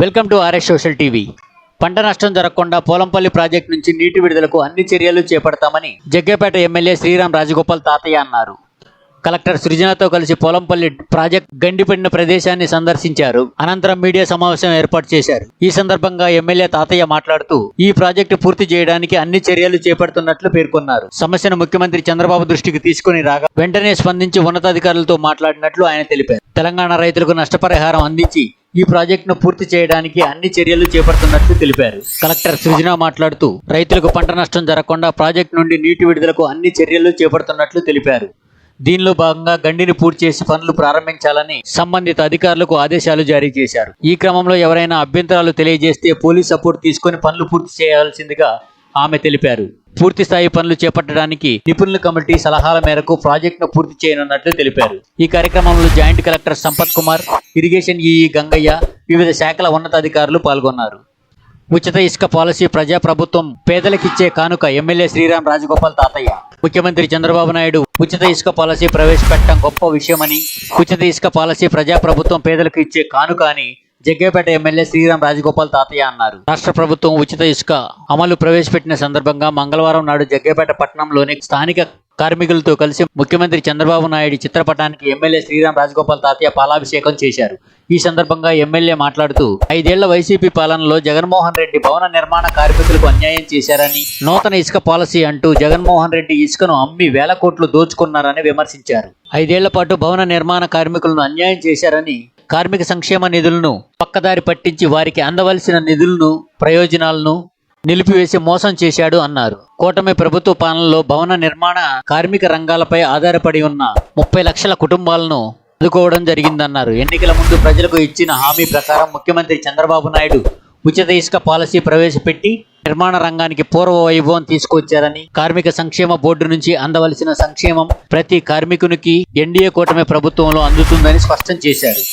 Welcome to RS social TV. పంట నష్టం జరగకుండా పోలంపల్లి ప్రాజెక్టు నుంచి నీటి విడుదలకు అన్ని చర్యలు చేపడతామని జగ్గేపేట ఎమ్మెల్యే శ్రీరామ్ రాజగోపాల్ తాతయ్య అన్నారు. కలెక్టర్ సృజనతో కలిసి పోలంపల్లి ప్రాజెక్ట్ గండిపడిన ప్రదేశాన్ని సందర్శించారు. అనంతరం మీడియా సమావేశం ఏర్పాటు చేశారు. ఈ సందర్భంగా ఎమ్మెల్యే తాతయ్య మాట్లాడుతూ ఈ ప్రాజెక్టు పూర్తి చేయడానికి అన్ని చర్యలు చేపడుతున్నట్లు పేర్కొన్నారు. సమస్యను ముఖ్యమంత్రి చంద్రబాబు దృష్టికి తీసుకుని రాగా వెంటనే స్పందించి ఉన్నతాధికారులతో మాట్లాడినట్లు ఆయన తెలిపారు. తెలంగాణ రైతులకు నష్టపరిహారం అందించి ఈ ప్రాజెక్టును పూర్తి చేయడానికి అన్ని చర్యలు చేపడుతున్నట్లు తెలిపారు. కలెక్టర్ సృజన మాట్లాడుతూ రైతులకు పంట నష్టం జరగకుండా ప్రాజెక్టు నుండి నీటి విడుదలకు అన్ని చర్యలు చేపడుతున్నట్లు తెలిపారు. దీనిలో భాగంగా గండిని పూర్తి చేసి పనులు ప్రారంభించాలని సంబంధిత అధికారులకు ఆదేశాలు జారీ చేశారు. ఈ క్రమంలో ఎవరైనా అభ్యంతరాలు తెలియజేస్తే పోలీస్ సపోర్ట్ తీసుకొని పనులు పూర్తి చేయాల్సిందిగా ఆమె తెలిపారు. పూర్తి స్థాయి పనులు చేపట్టడానికి నిపుణుల కమిటీ సలహాల మేరకు ప్రాజెక్టును పూర్తి చేయనున్నట్లు తెలిపారు. ఈ కార్యక్రమంలో joint collector Sampath Kumar irrigation EE Gangaiah వివిధ శాఖల ఉన్నతాధికారులు పాల్గొన్నారు. ఉచిత ఇసుక పాలసీ ప్రజాప్రభుత్వం పేదలకిచ్చే కానుక ఎమ్మెల్యే శ్రీరామ్ రాజగోపాల్ తాతయ్య. ముఖ్యమంత్రి చంద్రబాబు నాయుడు ఉచిత ఇసుక పాలసీ ప్రవేశపెట్టడం గొప్ప విషయమని ఉచిత ఇసుక పాలసీ ప్రజాప్రభుత్వం పేదలకు ఇచ్చే కానుక అని జగ్గేపేట ఎమ్మెల్యే శ్రీరామ్ రాజగోపాల్ తాతయ్య అన్నారు. రాష్ట్ర ప్రభుత్వం ఉచిత ఇసుక అమలు ప్రవేశపెట్టిన సందర్భంగా మంగళవారం నాడు జగ్గేపేట పట్టణంలోని స్థానిక కార్మికులతో కలిసి ముఖ్యమంత్రి చంద్రబాబు నాయుడు చిత్రపటానికి ఎమ్మెల్యే శ్రీరామ్ రాజగోపాల్ తాతయ్య పాలాభిషేకం చేశారు. ఈ సందర్భంగా ఎమ్మెల్యే మాట్లాడుతూ ఐదేళ్ళ వైసీపీ పాలనలో జగన్మోహన్ రెడ్డి భవన నిర్మాణ కార్మికులకు అన్యాయం చేశారని నూతన ఇసుక పాలసీ అంటూ జగన్మోహన్ రెడ్డి ఇసుకను అమ్మి వేల కోట్లు దోచుకున్నారని విమర్శించారు. ఐదేళ్ళ పాటు భవన నిర్మాణ కార్మికులను అన్యాయం చేశారని కార్మిక సంక్షేమ నిధులను పక్కదారి పట్టించి వారికి అందవలసిన నిధులను ప్రయోజనాలను నిలిపివేసి మోసం చేశాడు అన్నారు. కూటమి ప్రభుత్వ పాలనలో భవన నిర్మాణ కార్మిక రంగాలపై ఆధారపడి ఉన్న ముప్పై లక్షల కుటుంబాలను ఆదుకోవడం జరిగిందన్నారు. ఎన్నికల ముందు ప్రజలకు ఇచ్చిన హామీ ప్రకారం ముఖ్యమంత్రి చంద్రబాబు నాయుడు ఉచిత ఇసుక పాలసీ ప్రవేశపెట్టి నిర్మాణ రంగానికి పూర్వ వైభవం తీసుకొచ్చారని కార్మిక సంక్షేమ బోర్డు నుంచి అందవలసిన సంక్షేమం ప్రతి కార్మికునికి ఎన్డీఏ కూటమి ప్రభుత్వంలో అందుతుందని స్పష్టం చేశారు.